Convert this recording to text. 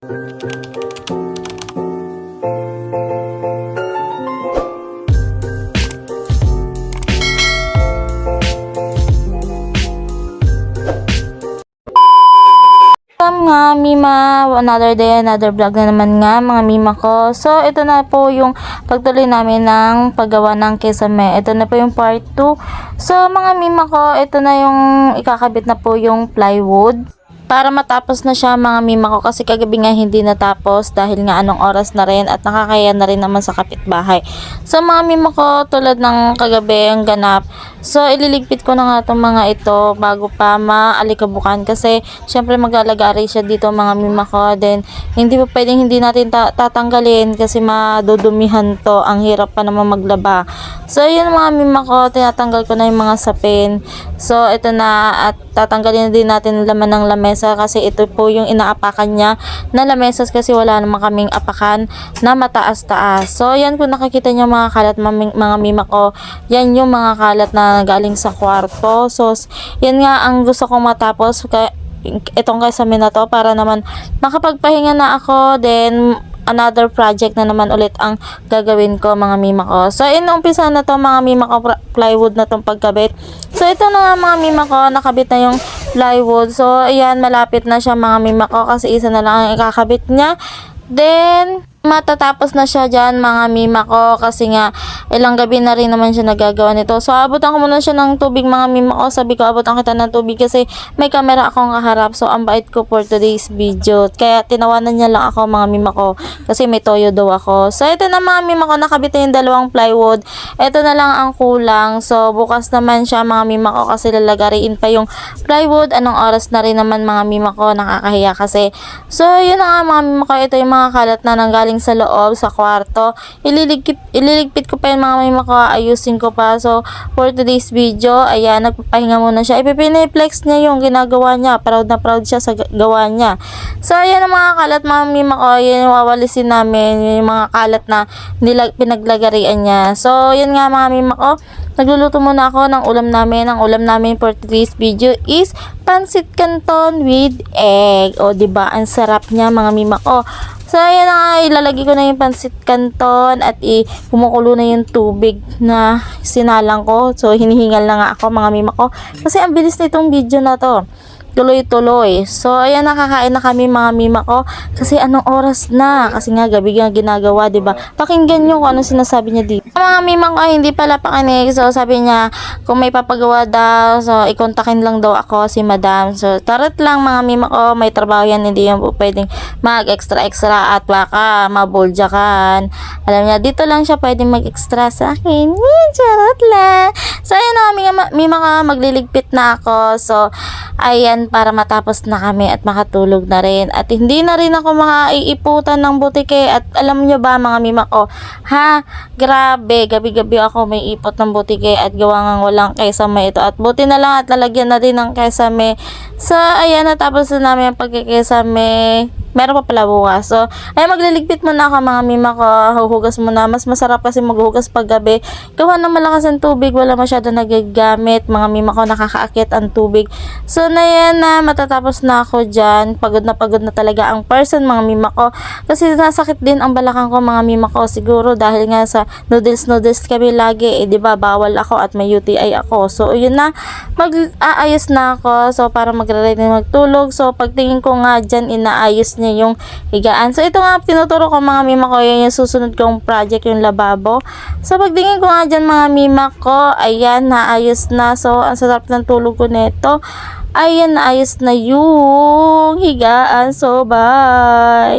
Nga Mima, another day, another vlog na naman nga mga Mima ko. So ito na po yung pagtuloy namin ng paggawa ng kesame. Ito na po yung part 2. So mga Mima ko, ito na yung ikakabit na po yung plywood. Para matapos na siya mga Mima ko kasi kagabi nga hindi natapos dahil nga anong oras na rin at nakakaya na rin naman sa kapitbahay. So mga Mima ko, tulad ng kagabi ang ganap, So, ililigpit ko na nga itong mga ito bago pa maalikabukan kasi syempre maglalagari siya dito mga mima ko. Then, hindi pa pwedeng hindi natin ta- tatanggalin kasi madudumihan to. Ang hirap pa naman maglaba. So, yun mga mima ko, tinatanggal ko na yung mga sapin. So, ito na at tatanggalin na din natin laman ng lamesa kasi ito po yung inaapakan niya na lamesas kasi wala naman kaming apakan na mataas-taas. So, yan kung nakikita niyo mga kalat mga mima ko, yan yung mga kalat na galing sa kwarto. So, yan nga ang gusto kong matapos itong kasami na to para naman makapagpahinga na ako then another project na naman ulit ang gagawin ko mga mima ko. So, inumpisa na to mga mima ko plywood na tong pagkabit. So, ito na nga mga mima ko, nakabit na yung plywood. So, ayan, malapit na siya mga mima ko kasi isa na lang ang ikakabit niya. Then, matatapos na siya dyan mga mima ko kasi nga ilang gabi na rin naman siya nagagawa nito. So, abutan ko muna siya ng tubig mga mima ko. Sabi ko, abutan kita ng tubig kasi may camera akong kaharap. So, ang bait ko for today's video. Kaya, tinawanan niya lang ako mga mima ko kasi may toyo daw ako. So, ito na mga mima ko. Nakabit na yung dalawang plywood. Ito na lang ang kulang. So, bukas naman siya mga mima ko kasi lalagariin pa yung plywood. Anong oras na rin naman mga mima ko. Nakakahiya kasi. So, yun na nga mga mima ko. Ito yung mga kalat na nanggaling sa loob, sa kwarto. Ililigpit, ililigpit ko pa yung mga mima ko. Ayusin ko pa. So, for today's video, ayan, nagpapahinga muna siya. Ipipiniplex niya yung ginagawa niya. Proud na proud siya sa gawa niya. So, ayan ang mga kalat mga. Yan yung wawalisin namin. Yung mga kalat na nilag, pinaglagarian niya. So, yun nga mga mima ko. Nagluluto muna ako ng ulam namin. Ang ulam namin for today's video is pansit canton with egg. O, ba Ang sarap niya mga mima ko. So, ayan na nga, ilalagay ko na yung pansit canton at i kumukulo na yung tubig na sinalang ko. So, hinihingal na nga ako mga mima ko. Kasi ang bilis nitong video na to tuloy-tuloy. So, ayan, nakakain na kami mga mima ko. Kasi anong oras na? Kasi nga, gabi nga ginagawa, ba? Pakinggan nyo kung anong sinasabi niya dito. Mga mima ko, hindi pala pakinig. So, sabi niya, kung may papagawa daw, so, ikontakin lang daw ako si madam. So, tarot lang mga mima ko, may trabaho yan, hindi po pwedeng mag-extra-extra at baka mabuljakan. Alam niya, dito lang siya pwedeng mag-extra sa akin. Yan, charot lang. So, ayan na, mima, mima ko, magliligpit na ako. So, ayan, para matapos na kami at makatulog na rin. At hindi na rin ako makaiiputan ng butike. At alam nyo ba, mga mima ko, ha, grabe, gabi-gabi ako may ipot ng butike at gawa nga walang kesame ito. At buti na lang at lalagyan na din ng kesame. So, ayan, natapos na namin ang pagkikesame. Meron pa pala bukas. So, ay magliligpit muna ako mga mima ko. Huhugas muna. Mas masarap kasi maghugas pag gabi. Gawa na malakas ang tubig. Wala masyado nagagamit. Mga mima ko nakakaakit ang tubig. So, na yan na matatapos na ako dyan. Pagod na pagod na talaga ang person mga mima ko. Kasi nasakit din ang balakang ko mga mima ko. Siguro dahil nga sa noodles noodles kami lagi. Eh, di ba bawal ako at may UTI ako. So, yun na. Mag-aayos na ako. So, para magre-ready na magtulog. So, pagtingin ko nga dyan, inaayos niya yung higaan. So, ito nga, tinuturo ko mga mima ko, yun yung susunod kong project, yung lababo. So, pagtingin ko nga dyan mga mima ko, ayan, naayos na. So, ang sarap ng tulog ko nito. Ayan, naayos na yung higaan. So, bye!